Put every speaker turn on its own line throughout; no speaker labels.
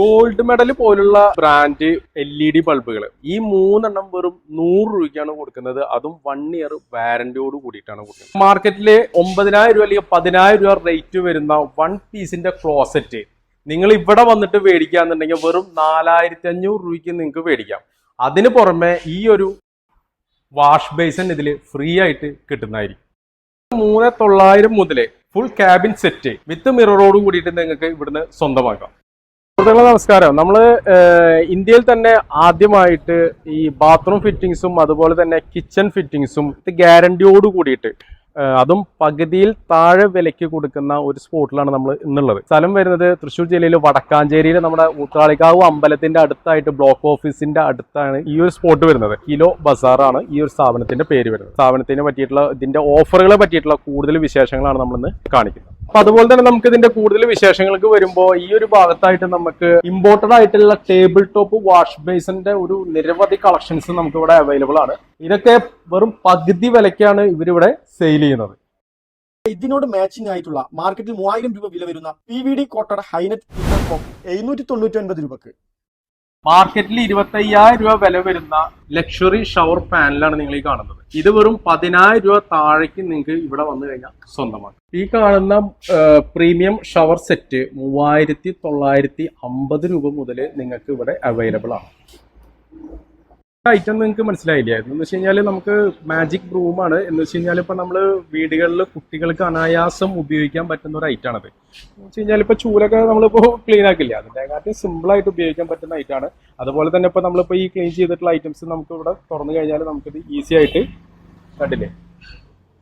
Gold medal പോലുള്ള brand L E D ബൾബുകൾ ഈ മൂന്നെണ്ണം വെറും നൂറ് രൂപയ്ക്കാണ് കൊടുക്കുന്നത്. അതും വൺ ഇയർ വാരന്റിയോട് കൂടിയിട്ടാണ് കൊടുക്കുന്നത്. മാർക്കറ്റിൽ ഒമ്പതിനായിരം രൂപ അല്ലെങ്കിൽ പതിനായിരം രൂപ റേറ്റ് വരുന്ന വൺ പീസിന്റെ ക്ലോസറ്റ് നിങ്ങൾ ഇവിടെ വന്നിട്ട് മേടിക്കാന്നുണ്ടെങ്കിൽ വെറും നാലായിരത്തി അഞ്ഞൂറ് രൂപയ്ക്ക് നിങ്ങൾക്ക് മേടിക്കാം. അതിന് പുറമെ ഈ ഒരു വാഷ് ബേസൻ ഇതിൽ ഫ്രീ ആയിട്ട് കിട്ടുന്നതായിരിക്കും. മൂന്ന് തൊള്ളായിരം മുതൽ ഫുൾ ക്യാബിൻ സെറ്റ് വിത്ത് മിററോട് കൂടിയിട്ട് നിങ്ങൾക്ക് ഇവിടുന്ന് സ്വന്തമാക്കാം. സുഹൃത്തുക്കളെ നമസ്കാരം. നമ്മൾ ഇന്ത്യയിൽ തന്നെ ആദ്യമായിട്ട് ഈ ബാത്റൂം ഫിറ്റിങ്സും അതുപോലെ തന്നെ കിച്ചൺ ഫിറ്റിങ്സും ഗ്യാരണ്ടിയോട് കൂടിയിട്ട് അതും പകുതിയിൽ താഴെ വിലയ്ക്ക് കൊടുക്കുന്ന ഒരു സ്പോട്ടിലാണ് നമ്മൾ ഇന്നുള്ളത്. സ്ഥലം വരുന്നത് തൃശ്ശൂർ ജില്ലയിൽ വടക്കാഞ്ചേരിയിൽ നമ്മുടെ ഊത്താളിക്കാവ് അമ്പലത്തിന്റെ അടുത്തായിട്ട് ബ്ലോക്ക് ഓഫീസിന്റെ അടുത്താണ് ഈ ഒരു സ്പോട്ട് വരുന്നത്. കിലോ ബസാറാണ് ഈ ഒരു സ്ഥാപനത്തിന്റെ പേര് വരുന്നത്. സ്ഥാപനത്തിനെ പറ്റിയിട്ടുള്ള ഇതിന്റെ ഓഫറുകളെ പറ്റിയിട്ടുള്ള കൂടുതൽ വിശേഷങ്ങളാണ് നമ്മൾ ഇന്ന് കാണിക്കുന്നത്. അപ്പൊ അതുപോലെ തന്നെ നമുക്ക് ഇതിന്റെ കൂടുതൽ വിശേഷങ്ങൾക്ക് വരുമ്പോൾ ഈ ഒരു ഭാഗത്തായിട്ട് നമുക്ക് ഇമ്പോർട്ടഡ് ആയിട്ടുള്ള ടേബിൾ ടോപ്പ് വാഷ് ബേസിന്റെ ഒരു നിരവധി കളക്ഷൻസ് നമുക്ക് ഇവിടെ അവൈലബിൾ ആണ്. ഇതൊക്കെ വെറും പകുതി വിലക്കാണ് ഇവരിവിടെ സെയിൽ ചെയ്യുന്നത്.
ഇതിനോട് മാച്ചിങ് ആയിട്ടുള്ള മാർക്കറ്റിൽ മൂവായിരം രൂപ വില വരുന്ന പി വി ഡി കോട്ടയുടെ ഹൈനെറ്റ് എഴുന്നൂറ്റി തൊണ്ണൂറ്റി ഒൻപത് രൂപക്ക്.
മാർക്കറ്റിൽ ഇരുപത്തയ്യായിരം രൂപ വില വരുന്ന ലക്ഷറി ഷവർ പാനലാണ് നിങ്ങൾ ഈ കാണുന്നത്. ഇത് വെറും പതിനായിരം രൂപ താഴേക്ക് നിങ്ങൾക്ക് ഇവിടെ വന്നു കഴിഞ്ഞാൽ സ്വന്തമാക്കാം. ഈ കാണുന്ന പ്രീമിയം ഷവർ സെറ്റ് മൂവായിരത്തി തൊള്ളായിരത്തി അമ്പത് രൂപ മുതൽ നിങ്ങൾക്ക് ഇവിടെ അവൈലബിൾ ആണ്. ഐറ്റം നിങ്ങൾക്ക് മനസ്സിലായില്ലേ? എന്ന് വെച്ച് കഴിഞ്ഞാൽ നമുക്ക് മാജിക് ബ്രൂമാണ് എന്ന് വെച്ച് കഴിഞ്ഞാൽ ഇപ്പൊ നമ്മൾ വീടുകളിൽ കുട്ടികൾക്ക് അനായാസം ഉപയോഗിക്കാൻ പറ്റുന്ന ഒരു ഐറ്റം ആണത്. എന്ന് വെച്ച് കഴിഞ്ഞാൽ ഇപ്പൊ ചൂലൊക്കെ നമ്മളിപ്പോ ക്ലീൻ ആക്കില്ല? അതിനെക്കാട്ടും സിമ്പിൾ ആയിട്ട് ഉപയോഗിക്കാൻ പറ്റുന്ന ഐറ്റം ആണ്. അതുപോലെ തന്നെ ഇപ്പൊ നമ്മളിപ്പോ ഈ ക്ലീൻ ചെയ്തിട്ടുള്ള ഐറ്റംസ് നമുക്ക് ഇവിടെ തുറന്നു കഴിഞ്ഞാൽ നമുക്കിത് ഈസി ആയിട്ട് കണ്ടില്ലേ?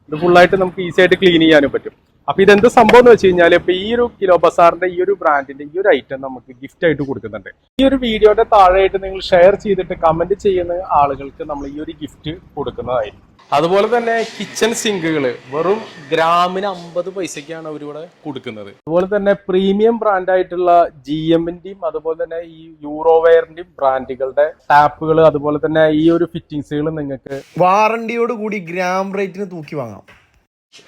ഇത് ഫുള്ളായിട്ട് നമുക്ക് ഈസി ആയിട്ട് ക്ലീൻ ചെയ്യാനും പറ്റും. അപ്പൊ ഇതെന്ത് സംഭവം എന്ന് വെച്ച് കഴിഞ്ഞാൽ ഇപ്പൊ ഈ ഒരു കിലോ ബസാറിന്റെ ഈ ഒരു ബ്രാൻഡിന്റെ ഈ ഒരു ഐറ്റം നമുക്ക് ഗിഫ്റ്റ് ആയിട്ട് കൊടുക്കുന്നുണ്ട്. ഈ ഒരു വീഡിയോയുടെ താഴെയായിട്ട് നിങ്ങൾ ഷെയർ ചെയ്തിട്ട് കമന്റ് ചെയ്യുന്ന ആളുകൾക്ക് നമ്മൾ ഈ ഒരു ഗിഫ്റ്റ് കൊടുക്കുന്നതായിരിക്കും. അതുപോലെ തന്നെ കിച്ചൺ സിങ്കുകൾ വെറും ഗ്രാമിന് അമ്പത് പൈസക്കാണ് അവരിവിടെ കൊടുക്കുന്നത്. അതുപോലെ തന്നെ പ്രീമിയം ബ്രാൻഡായിട്ടുള്ള ജി എമ്മിന്റെയും അതുപോലെ തന്നെ ഈ യൂറോവെയറിന്റെയും ബ്രാൻഡുകളുടെ ടാപ്പുകൾ അതുപോലെ തന്നെ ഈ ഒരു ഫിറ്റിംഗ്സുകൾ നിങ്ങൾക്ക്
വാറണ്ടിയോട് കൂടി ഗ്രാം റേറ്റിന് തൂക്കി വാങ്ങാം.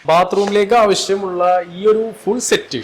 ബാത്റൂമിലേക്ക് ആവശ്യമുള്ള ഈ ഒരു ഫുൾ സെറ്റ്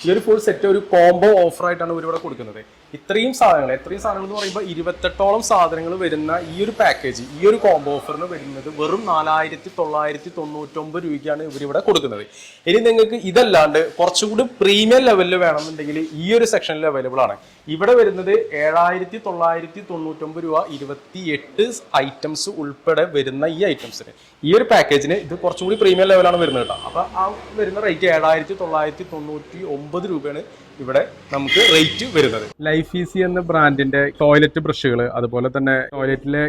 ഈ ഒരു ഫുൾ സെറ്റ് ഒരു കോംബോ ഓഫർ ആയിട്ടാണ് ഇവരിവിടെ കൊടുക്കുന്നത്. ഇത്രയും സാധനങ്ങൾ എത്രയും സാധനങ്ങൾ എന്ന് പറയുമ്പോൾ ഇരുപത്തെട്ടോളം സാധനങ്ങൾ വരുന്ന ഈ ഒരു പാക്കേജ് ഈ ഒരു കോംബോ ഓഫറിന് വരുന്നത് വെറും നാലായിരത്തി തൊള്ളായിരത്തി തൊണ്ണൂറ്റൊമ്പത് രൂപയ്ക്കാണ് ഇവരിവിടെ കൊടുക്കുന്നത്. ഇനി നിങ്ങൾക്ക് ഇതല്ലാണ്ട് കുറച്ചുകൂടി പ്രീമിയം ലെവലിൽ വേണമെന്നുണ്ടെങ്കിൽ ഈ ഒരു സെക്ഷനിൽ അവൈലബിൾ ആണ്. ഇവിടെ വരുന്നത് ഏഴായിരത്തി തൊള്ളായിരത്തി തൊണ്ണൂറ്റൊമ്പത് രൂപ ഇരുപത്തി എട്ട് ഐറ്റംസ് ഉൾപ്പെടെ വരുന്ന ഈ ഐറ്റംസിന് ഈ ഒരു പാക്കേജിന് ഇത് കുറച്ചുകൂടി പ്രീമിയം ലെവലാണ് വരുന്നത് കേട്ടോ. അപ്പൊ ആ വരുന്ന റേറ്റ് ഏഴായിരത്തി തൊള്ളായിരത്തി തൊണ്ണൂറ്റി ഒമ്പത് രൂപയാണ് ഇവിടെ നമുക്ക് റേറ്റ് വരുന്നത്. ലൈഫ് ഈസി എന്ന ബ്രാൻഡിന്റെ ടോയ്ലറ്റ് ബ്രഷുകൾ അതുപോലെ തന്നെ ടോയ്ലറ്റിലെ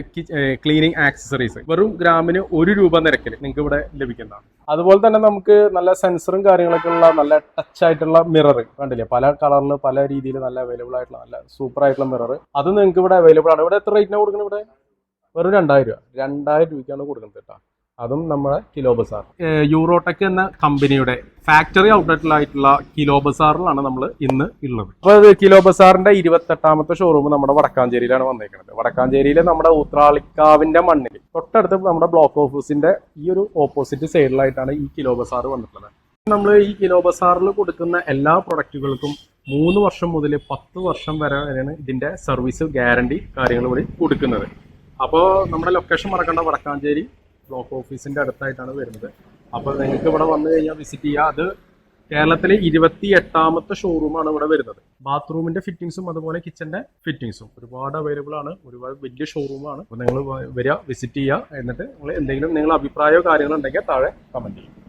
ക്ലീനിങ് ആക്സസറീസ് വെറും ഗ്രാമിന് ഒരു രൂപ നിരക്കിൽ നിങ്ങൾക്ക് ഇവിടെ ലഭിക്കുന്നതാണ്. അതുപോലെ തന്നെ നമുക്ക് നല്ല സെൻസറും കാര്യങ്ങളൊക്കെ ഉള്ള നല്ല ടച്ച് ആയിട്ടുള്ള മിറർ കണ്ടില്ലേ? പല കളറിൽ പല രീതിയിൽ നല്ല അവൈലബിൾ ആയിട്ടുള്ള നല്ല സൂപ്പർ ആയിട്ടുള്ള മിറർ അത് നിങ്ങൾക്ക് ഇവിടെ അവൈലബിൾ ആണ്. ഇവിടെ എത്ര റേറ്റിനാണ് കൊടുക്കുന്നത് ഇവിടെ? വെറും രണ്ടായിരം രൂപ. രണ്ടായിരം രൂപയ്ക്കാണ് കൊടുക്കുന്നത് കേട്ടോ. അതും നമ്മുടെ കിലോ ബസാർ. യൂറോടെക് എന്ന കമ്പനിയുടെ ഫാക്ടറി ഔട്ട്ലെറ്റിലായിട്ടുള്ള കിലോ ബസാറിലാണ് നമ്മൾ ഇന്ന് ഉള്ളത്. അപ്പോൾ കിലോ ബസാറിന്റെ ഇരുപത്തെട്ടാമത്തെ ഷോറൂം നമ്മുടെ വടക്കാഞ്ചേരിയിലാണ് വന്നേക്കുന്നത് വടക്കാഞ്ചേരിയിലെ നമ്മുടെ ഊത്രാളിക്കാവിന്റെ മണ്ണിൽ തൊട്ടടുത്ത് നമ്മുടെ ബ്ലോക്ക് ഓഫീസിന്റെ ഈ ഒരു ഓപ്പോസിറ്റ് സൈഡിലായിട്ടാണ് ഈ കിലോ ബസാർ വന്നിട്ടുള്ളത്. നമ്മൾ ഈ കിലോ ബസാറിൽ കൊടുക്കുന്ന എല്ലാ പ്രൊഡക്റ്റുകൾക്കും മൂന്ന് വർഷം മുതൽ പത്ത് വർഷം വരെ വരെയാണ് ഇതിന്റെ സർവീസ് ഗ്യാരണ്ടി കാര്യങ്ങൾ കൂടി കൊടുക്കുന്നത്. അപ്പോൾ നമ്മുടെ ലൊക്കേഷൻ മറക്കേണ്ട വടക്കാഞ്ചേരി. ബ്ലോക്ക് ഓഫീസിന്റെ അടുത്തായിട്ടാണ് വരുന്നത്. അപ്പോൾ നിങ്ങൾക്ക് ഇവിടെ വന്നു കഴിഞ്ഞാൽ വിസിറ്റ് ചെയ്യുക അത് കേരളത്തിലെ ഇരുപത്തി എട്ടാമത്തെ ഷോറൂമാണ് ഇവിടെ വരുന്നത്. ബാത്റൂമിന്റെ ഫിറ്റിംഗ്സും അതുപോലെ കിച്ചന്റെ ഫിറ്റിംഗ്സും ഒരുപാട് അവൈലബിൾ ആണ്. ഒരുപാട് വലിയ ഷോറൂമാണ് അപ്പോൾ നിങ്ങൾ വരിക വിസിറ്റ് ചെയ്യുക. എന്നിട്ട് നിങ്ങൾ എന്തെങ്കിലും നിങ്ങൾ അഭിപ്രായമോ കാര്യങ്ങളോ ഉണ്ടെങ്കിൽ താഴെ കമന്റ് ചെയ്യും